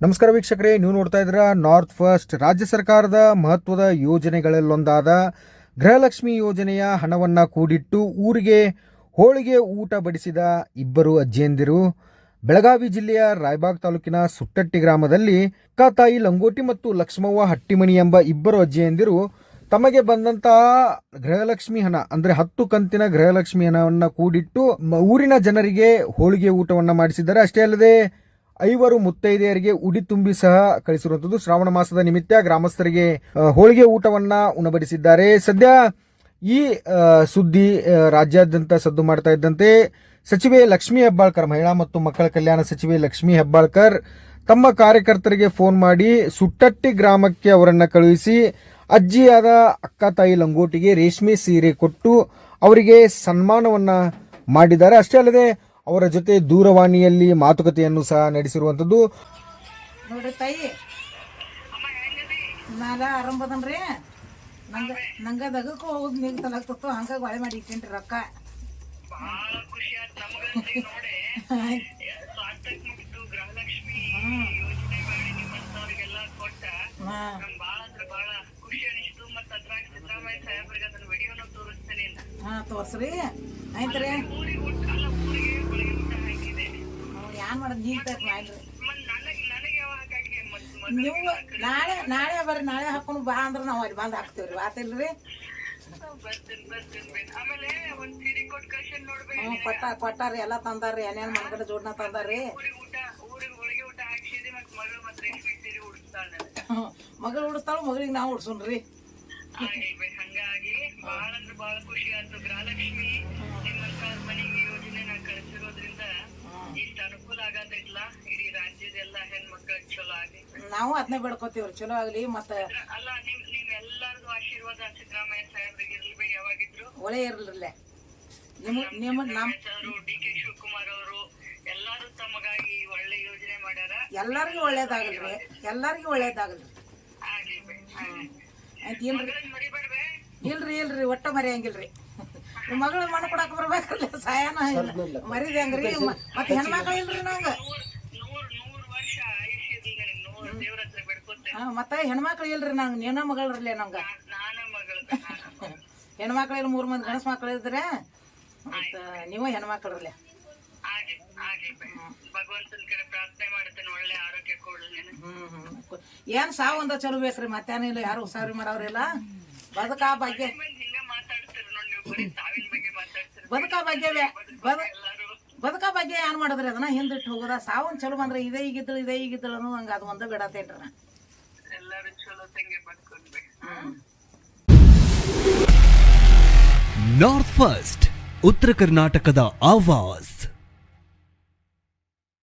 ನಮಸ್ಕಾರ ವೀಕ್ಷಕರೇ, ನೀವು ನೋಡ್ತಾ ಇದ್ದೀರಾ ನಾರ್ತ್ ಫಸ್ಟ್ ರಾಜ್ಯ ಸರ್ಕಾರದ ಮಹತ್ವದ ಯೋಜನೆಗಳಲ್ಲೊಂದಾದ ಗೃಹಲಕ್ಷ್ಮಿ ಯೋಜನೆಯ ಹಣವನ್ನು ಕೂಡಿಟ್ಟು ಊರಿಗೆ ಹೋಳಿಗೆ ಊಟ ಬಡಿಸಿದ ಇಬ್ಬರು ಅಜ್ಜಿಯಂದಿರು. ಬೆಳಗಾವಿ ಜಿಲ್ಲೆಯ ರಾಯಬಾಗ್ ತಾಲೂಕಿನ ಸುಟ್ಟಟ್ಟಿ ಗ್ರಾಮದಲ್ಲಿ ಕಾತಾಯಿ, ಲಂಗೋಟಿ ಮತ್ತು ಲಕ್ಷ್ಮವ್ವ ಹಟ್ಟಿಮಣಿ ಎಂಬ ಇಬ್ಬರು ಅಜ್ಜಿಯಂದಿರು ತಮಗೆ ಬಂದಂತಹ ಗೃಹಲಕ್ಷ್ಮಿ ಹಣ, ಅಂದ್ರೆ ಹತ್ತು ಕಂತಿನ ಗೃಹಲಕ್ಷ್ಮಿ ಹಣವನ್ನ ಕೂಡಿಟ್ಟು ಊರಿನ ಜನರಿಗೆ ಹೋಳಿಗೆ ಊಟವನ್ನ ಮಾಡಿಸಿದ್ದಾರೆ. ಅಷ್ಟೇ ಅಲ್ಲದೆ ಐವರು ಮುತ್ತೈದೆಯರಿಗೆ ಉಡಿ ತುಂಬಿ ಸಹ ಕಳಿಸಿರುವಂತದ್ದು ಶ್ರಾವಣ ಮಾಸದ ನಿಮಿತ್ತ ಗ್ರಾಮಸ್ಥರಿಗೆ ಹೋಳಿಗೆ ಊಟವನ್ನ ಉಣಬಡಿಸಿದ್ದಾರೆ. ಸದ್ಯ ಈ ಸುದ್ದಿ ರಾಜ್ಯಾದ್ಯಂತ ಸದ್ದು ಮಾಡ್ತಾ ಇದ್ದಂತೆ ಸಚಿವೆ ಲಕ್ಷ್ಮೀ ಹೆಬ್ಬಾಳ್ಕರ್, ಮಹಿಳಾ ಮತ್ತು ಮಕ್ಕಳ ಕಲ್ಯಾಣ ಸಚಿವೆ ಲಕ್ಷ್ಮೀ ಹೆಬ್ಬಾಳ್ಕರ್ ತಮ್ಮ ಕಾರ್ಯಕರ್ತರಿಗೆ ಫೋನ್ ಮಾಡಿ ಸುಟ್ಟಟ್ಟಿ ಗ್ರಾಮಕ್ಕೆ ಅವರನ್ನು ಕಳುಹಿಸಿ ಅಜ್ಜಿಯಾದ ಅಕ್ಕ ತಾಯಿ ಲಂಗೋಟಿಗೆ ರೇಷ್ಮೆ ಸೀರೆ ಕೊಟ್ಟು ಅವರಿಗೆ ಸನ್ಮಾನವನ್ನ ಮಾಡಿದ್ದಾರೆ. ಅಷ್ಟೇ ಅಲ್ಲದೆ ಅವರ ಜೊತೆ ದೂರವಾಣಿಯಲ್ಲಿ ಮಾತುಕತೆಯನ್ನು ಸಹ ನಡೆಸಿರುವಂಥದ್ದು ನೋಡ್ರಿ ತಾಯಿ ನಾಲ ಆರಂಭದನ್ರಿ. ನಂಗ ನಂಗ ದಗಕ್ಕೂ ಹೋಗುದ್ ನಿಂಗೆ ತಲಾಗ್ತಿತ್ತು ಹಂಗ ಬಾಳೆ ಮಾಡಿ ಇಟ್ಟೇನ್ರಿ ರೊಕ್ಕ. ಬಹಳ ಖುಷಿ ಆಯ್ತು ನಮಗಂತೂ ಮಾಡೋದು ನೀರ್ ಪ್ಯಾಕ್ ಮಾಡ್ರಿ ನೀವು ನಾಳೆ ನಾಳೆ ಬರ್ರಿ ನಾಳೆ ಹಾಕೊಂಡು ಬಾ ಅಂದ್ರೆ ನಾವು ಅಲ್ಲಿ ಬಂದು ಆತಿಲ್ರಿ? ಬರ್ತೀನಿ ರೀ ನೋಡ್ಬೇಕು ಹ್ಞೂ ಕೊಟ್ಟ ಕೊಟ್ಟಾರಿ ಎಲ್ಲ ತಂದಾರ್ರಿ ಏನೇನು ಮನ್ಗಡೆ ಜೋಡ್ನ ತಂದಾರ್ರಿ. ಮಗಳು ಉಡಿಸ್ತಾಳು ಮಗಳಿಗೆ ನಾವು ಉಡ್ಸೋಣ್ರಿ ರೀ ಹಂಗಾಗಿ ಬಹಳ ಅಂದ್ರೆ ಬಹಳ ಖುಷಿ ಆಯ್ತು. ಗೃಹಲಕ್ಷ್ಮಿ ನಿಮ್ಮಂತ ನಾವು ಅದನ್ನೇ ಬೇಡ್ಕೋತೀವ್ರಿ ಚಲೋ ಆಗ್ಲಿ ಮತ್ತೆ ಅಲ್ಲ ನಿಮ್ ನಿಮ್ ಎಲ್ಲರದು ಆಶೀರ್ವಾದ ಸಿದ್ದರಾಮಯ್ಯ ಸಾಹೇಬ್ರಿಗೆ ಇರ್ಲಿ ಯಾವಾಗಿದ್ರು. ಒಳ್ಳೆ ಇರ್ಲಿಲ್ಲ ನಿಮ್ಮ ನಿಮ್ಮ ನಮ್ಮ ಅವರು ಡಿ ಕೆ ಶಿವಕುಮಾರ್ ಅವರು ಎಲ್ಲಾರು ತಮಗಾಗಿ ಒಳ್ಳೆ ಯೋಜನೆ ಮಾಡ್ಯಾರ. ಎಲ್ಲರಿಗೂ ಒಳ್ಳೇದಾಗಲ್ರಿ ಎಲ್ಲರಿಗೂ ಒಳ್ಳೇದಾಗಲ್ರಿ ಆಗ್ಲಿ ಬೇ-. ಆಯ್ತು ಇಲ್ರಿ. ಮಗಳನ್ ಮರಿಬೇಡ್ವೆ ಇಲ್ರಿ ಇಲ್ರಿ ಒಟ್ಟ ಮರಿಯಂಗಿಲ್ರಿ. ಮಗಳು ಮಣ್ಣು ಕೊಡಾಕ ಬರ್ಬೇಕ್ರಲ್ಲ ಸಾಯನ ಮರಿದ ಹೆಂಗ್ರಿ ಮತ್ತೆ ಹೆಣ್ಮಕ್ಳು ಇಲ್ರಿ ನಂಗ. ಮತ್ತೆ ಹೆಣ್ಮಕ್ಳು ಇಲ್ರಿ ನಂಗೆ ನೀನ ಮಗಳ್ರಲ್ಲೇ ನಮ್ಗ. ಹೆಣ್ಮಕ್ಳು ಇಲ್ಲ ಮೂರ್ ಮಂದಿ ಗಣಸ್ ಮಕ್ಳು ಇದ್ರೆ ಮತ್ತ ನೀವು ಹೆಣ್ಮಕ್ಳರಲ್ಲೇ ಏನ್ ಸಾವು ಒಂದ ಚಲೋ ಬೇಕ್ರಿ ಮತ್ತೇನಿಲ್ಲ ಯಾರು ಉಸಾರಿ ಮಾಡವ್ರಿಲ್ಲ ಬದುಕ ಬಗ್ಗೆ ಬದುಕ ಬಗ್ಗೆ ಬದುಕ ಬಗ್ಗೆ ಏನ್ ಮಾಡಿದ್ರಿ ಅದನ್ನ ಹಿಂದಿಟ್ಟು ಹೋಗೋದ? ಸಾವನ್ ಚಲೋ ಬಂದ್ರೆ ಇದೇ ಈಗಿದ್ದಳು ಇದೇ ಈಗಿದ್ದಳು ಅನ್ನೋ ಹಂಗ ಅದು ಒಂದು ಬಿಡತೇನ್ರಿ ನಾ ಎಲ್ಲಾರು ಚಲೋ ತಂಗೆ ಬದುಕೊಂಡ್ಬೇಕು ಹ್ಮ್ ನಾರ್ತ್ ಫಸ್ಟ್ ಉತ್ತರ ಕರ್ನಾಟಕದ ಆವಾಜ್